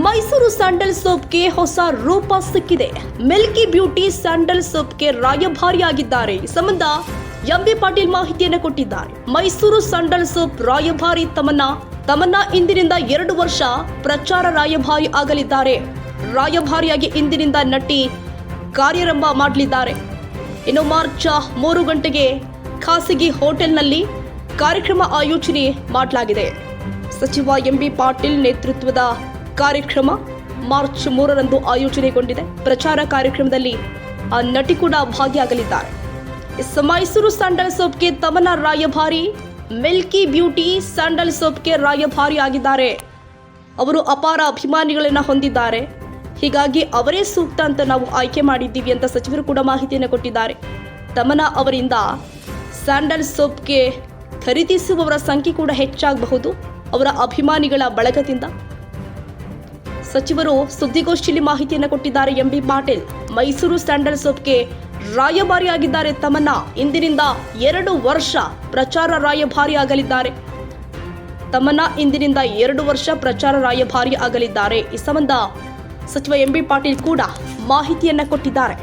Mysuru sandal ಸೋಪ್ಗೆ ಹೊಸ ರೂಪ ಸಿಕ್ಕಿದೆ. ಮಿಲ್ಕಿ ಬ್ಯೂಟಿ ಸ್ಯಾಂಡಲ್ ಸೋಪ್ಗೆ ರಾಯಭಾರಿಯಾಗಿದ್ದಾರೆ. ಈ ಸಂಬಂಧ ಎಂಬಿ ಪಾಟೀಲ್ ಮಾಹಿತಿಯನ್ನು ಕೊಟ್ಟಿದ್ದಾರೆ. ಮೈಸೂರು ಸ್ಯಾಂಡಲ್ ಸೋಪ್ ರಾಯಭಾರಿ ತಮನ್ನ ತಮನ್ನ ಇಂದಿನಿಂದ ಎರಡು ವರ್ಷ ಪ್ರಚಾರ ರಾಯಭಾರಿ ಆಗಲಿದ್ದಾರೆ. ರಾಯಭಾರಿಯಾಗಿ ಇಂದಿನಿಂದ ನಟಿ ಕಾರ್ಯಾರಂಭ ಮಾಡಲಿದ್ದಾರೆ. ಇನ್ನು ಮಾರ್ಚ್ ಮೂರು ಗಂಟೆಗೆ ಖಾಸಗಿ ಹೋಟೆಲ್ನಲ್ಲಿ ಕಾರ್ಯಕ್ರಮ ಆಯೋಜನೆ ಮಾಡಲಾಗಿದೆ. ಸಚಿವ ಎಂಬಿ ಪಾಟೀಲ್ ನೇತೃತ್ವದ ಕಾರ್ಯಕ್ರಮ ಮಾರ್ಚ್ ಮೂರರಂದು ಆಯೋಜನೆಗೊಂಡಿದೆ. ಪ್ರಚಾರ ಕಾರ್ಯಕ್ರಮದಲ್ಲಿ ಆ ನಟಿ ಕೂಡ ಭಾಗಿಯಾಗಲಿದ್ದಾರೆ. ಮೈಸೂರು ಸ್ಯಾಂಡಲ್ ಸೋಪ್ಗೆ ತಮನ ರಾಯಭಾರಿ, ಮಿಲ್ಕಿ ಬ್ಯೂಟಿ ಸ್ಯಾಂಡಲ್ ಸೋಪ್ಗೆ ರಾಯಭಾರಿ ಆಗಿದ್ದಾರೆ. ಅವರು ಅಪಾರ ಅಭಿಮಾನಿಗಳನ್ನು ಹೊಂದಿದ್ದಾರೆ. ಹೀಗಾಗಿ ಅವರೇ ಸೂಕ್ತ ಅಂತ ನಾವು ಆಯ್ಕೆ ಮಾಡಿದ್ದೀವಿ ಅಂತ ಸಚಿವರು ಕೂಡ ಮಾಹಿತಿಯನ್ನು ಕೊಟ್ಟಿದ್ದಾರೆ. ತಮನ ಅವರಿಂದ ಸ್ಯಾಂಡಲ್ ಸೋಪ್ಗೆ ಖರೀದಿಸುವವರ ಸಂಖ್ಯೆ ಕೂಡ ಹೆಚ್ಚಾಗಬಹುದು. ಅವರ ಅಭಿಮಾನಿಗಳ ಬಳಗದಿಂದ ಸಚಿವರು ಸುದ್ದಿಗೋಷ್ಠಿಯಲ್ಲಿ ಮಾಹಿತಿಯನ್ನು ಕೊಟ್ಟಿದ್ದಾರೆ M B Patil. Mysuru standard ಸೋಪ್ಗೆ ರಾಯಭಾರಿಯಾಗಿದ್ದಾರೆ ತಮನ್ನಾ ಇಂದಿನಿಂದ ಎರಡು ವರ್ಷ ಪ್ರಚಾರ ರಾಯಭಾರಿ ಆಗಲಿದ್ದಾರೆ ತಮನ್ನಾ ಇಂದಿನಿಂದ ಎರಡು ವರ್ಷ ಪ್ರಚಾರ ರಾಯಭಾರಿ ಆಗಲಿದ್ದಾರೆ ಈ ಸಂಬಂಧ ಸಚಿವ ಎಂಬಿ ಪಾಟೀಲ್ ಕೂಡ ಮಾಹಿತಿಯನ್ನ ಕೊಟ್ಟಿದ್ದಾರೆ.